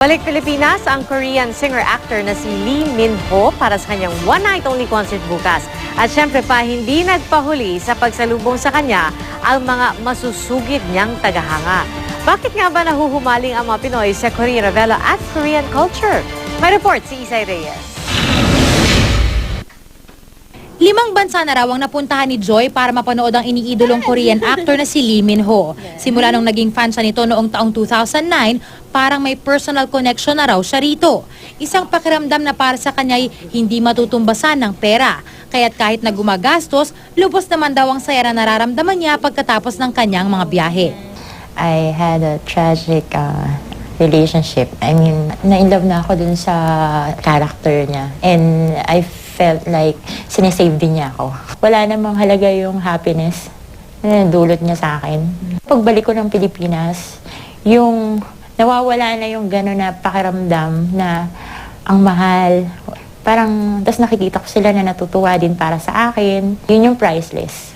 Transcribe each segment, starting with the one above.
Balik Pilipinas ang Korean singer-actor na si Lee Min-ho para sa kanyang one-night-only concert bukas. At syempre pa, hindi nagpahuli sa pagsalubong sa kanya ang mga masusugid niyang tagahanga. Bakit nga ba nahuhumaling ang mga Pinoy sa Korean novela at Korean culture? May report si Isay Reyes. Limang bansa na raw ang napuntahan ni Joy para mapanood ang iniidolong Korean actor na si Lee Min-ho. Simula nung naging fan siya nito noong taong 2009, parang may personal connection na raw siya rito. Isang pakiramdam na para sa kanya'y hindi matutumbasan ng pera. Kaya't kahit na gumagastos, lubos naman daw ang saya na nararamdaman niya pagkatapos ng kanyang mga biyahe. I had a tragic uh, relationship. I mean, na-inlove na ako dun sa character niya. And I felt like sinesave din niya ako. Wala namang halaga yung happiness na dulot niya sa akin. Pagbalik ko ng Pilipinas, yung nawawala na yung gano'n na pakiramdam na ang mahal. Parang, tas nakikita ko sila na natutuwa din para sa akin. Yun yung priceless.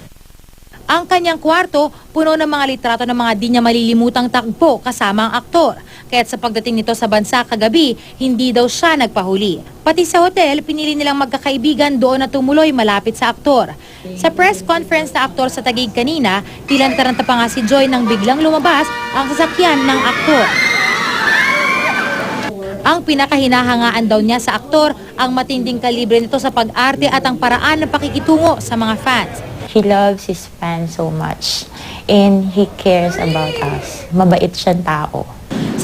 Ang kanyang kwarto, puno ng mga litrato ng mga di niya malilimutang takbo kasama ang aktor. Kaya't sa pagdating nito sa bansa kagabi, hindi daw siya nagpahuli. Pati sa hotel, pinili nilang magkakaibigan doon na tumuloy malapit sa aktor. Sa press conference na aktor sa Tagig kanina, tilantaranta pa nga si Joy nang biglang lumabas ang sasakyan ng aktor. Ang pinakahinahangaan daw niya sa aktor ang matinding kalibre nito sa pag-arte at ang paraan ng pakikitungo sa mga fans. He loves his fans so much and he cares about us. Mabait siyang tao.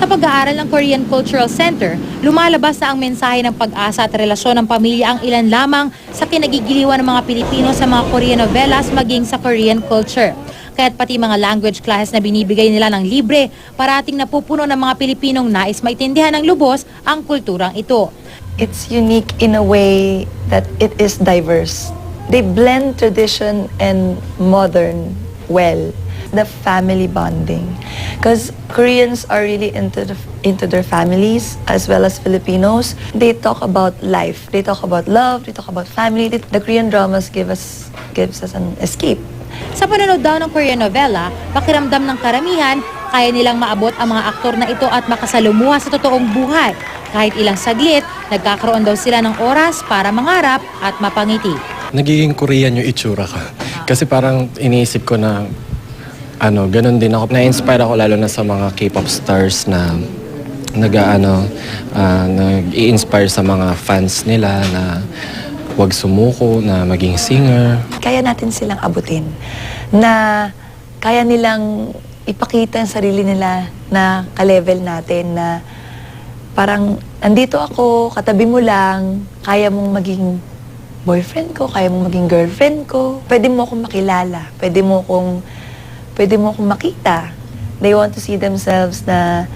Sa pag-aaral ng Korean Cultural Center, lumalabas na ang mensahe ng pag-asa at relasyon ng pamilya ang ilan lamang sa kinagigiliwan ng mga Pilipino sa mga Korean novelas maging sa Korean culture. Kaya't pati mga language classes na binibigay nila ng libre, parating napupuno ng mga Pilipinong nais maintindihan ng lubos ang kulturang ito. it's unique in a way that it is diverse. They blend tradition and modern well. The family bonding, because Koreans are really into the, into their families as well as Filipinos. They talk about life. They talk about love. They talk about family. The Korean dramas give us gives us an escape. Sa panonood daw ng Korean novela, pakiramdam ng karamihan, kaya nilang maabot ang mga aktor na ito at makasalumuha sa totoong buhay. Kahit ilang saglit, nagkakaroon daw sila ng oras para mangarap at mapangiti. nagiging Korean yung itsura ka. Kasi parang iniisip ko na, ano, ganun din ako. Na-inspire ako lalo na sa mga K-pop stars na nag ano, ah, nag-i-inspire sa mga fans nila na huwag sumuko, na maging singer. kaya natin silang abutin. Na kaya nilang ipakita ang sarili nila na ka-level natin na parang andito ako, katabi mo lang, kaya mong maging boyfriend ko, kaya mong maging girlfriend ko. Pwede mo akong makilala, pwede mo akong, pwede mo akong makita. They want to see themselves na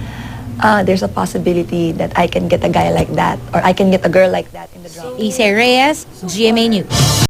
ah, there's a possibility that I can get a guy like that or I can get a girl like that in the drama. Isay Reyes, GMA News.